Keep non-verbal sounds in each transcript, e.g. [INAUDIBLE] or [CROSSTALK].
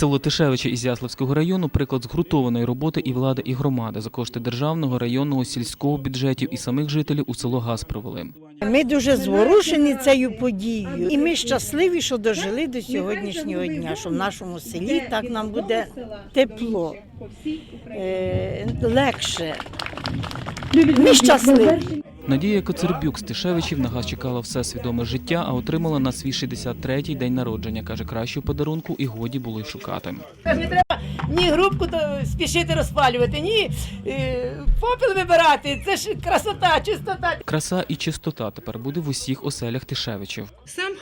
Село Тишевича Ізяславського району приклад згуртованої роботи і влади, і громади за кошти державного, районного, сільського бюджетів і самих жителів у село газ провели. Ми дуже зворушені цією подією, і ми щасливі, що дожили до сьогоднішнього дня, що в нашому селі так нам буде тепло, е, легше. Ми щасливі. Надія Коцербюк з Тишевичів на газ чекала все свідоме життя, а отримала на свій 63-й день народження. Каже, кращого подарунку і годі було й шукати. Не треба ні грубку то спішити розпалювати, ні е, попіл вибирати. Це ж красота, чистота. Краса і чистота тепер буде в усіх оселях Тишевичів. Сам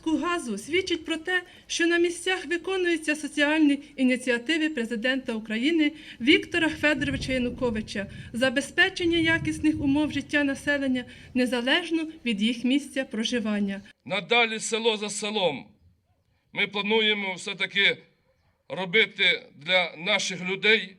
факт пустку газу свідчить про те, що на місцях виконуються соціальні ініціативи президента України Віктора Федоровича Януковича забезпечення якісних умов життя населення незалежно від їх місця проживання. Надалі село за селом. Ми плануємо все-таки робити для наших людей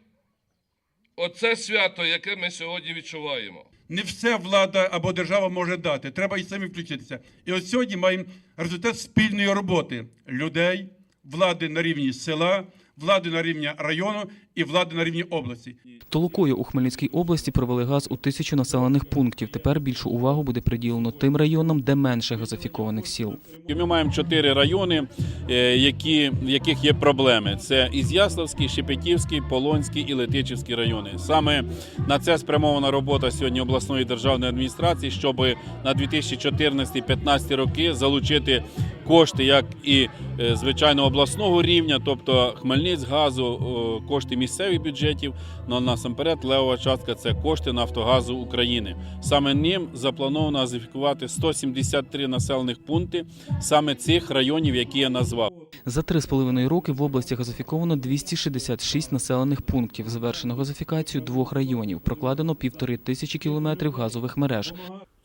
оце свято, яке ми сьогодні відчуваємо. Не все влада або держава може дати. Треба і самі включитися. І от сьогодні маємо результат спільної роботи людей, влади на рівні села, влади на рівні району і влади на рівні області. Толокою у Хмельницькій області провели газ у тисячу населених пунктів. Тепер більшу увагу буде приділено тим районам, де менше газифікованих сіл. Ми маємо чотири райони, е, які, в яких є проблеми. Це Ізяславський, Шепетівський, Полонський і Летичівський райони. Саме на це спрямована робота сьогодні обласної державної адміністрації, щоб на 2014-2015 роки залучити кошти, як і е, звичайно обласного рівня, тобто Хмельницькгазу, о, кошти місцевих бюджетів. Ну а насамперед левова частка це кошти Нафтогазу України. Саме ним заплановано газифікувати 173 населених пункти саме цих районів, які я назвав. За три з половиною роки в області газифіковано 266 населених пунктів. Завершено газифікацію двох районів. Прокладено півтори тисячі кілометрів газових мереж.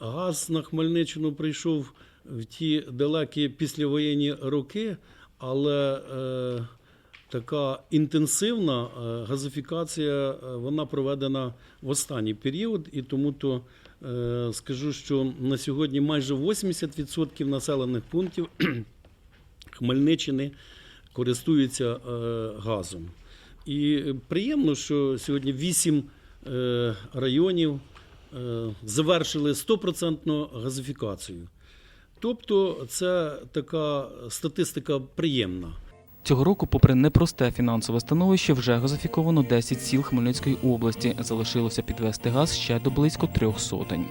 Газ на Хмельниччину прийшов в ті далекі післявоєнні роки, але е, така інтенсивна е, газифікація е, вона проведена в останній період, і тому то е, скажу, що на сьогодні майже 80% населених пунктів [CLEARS THROAT] Хмельниччини користуються е, газом. І приємно, що сьогодні 8 е, районів е, завершили 100% газифікацію. Тобто це така статистика приємна. Цього року, попри непросте фінансове становище, вже газифіковано 10 сіл Хмельницької області. Залишилося підвести газ ще до близько трьох сотень.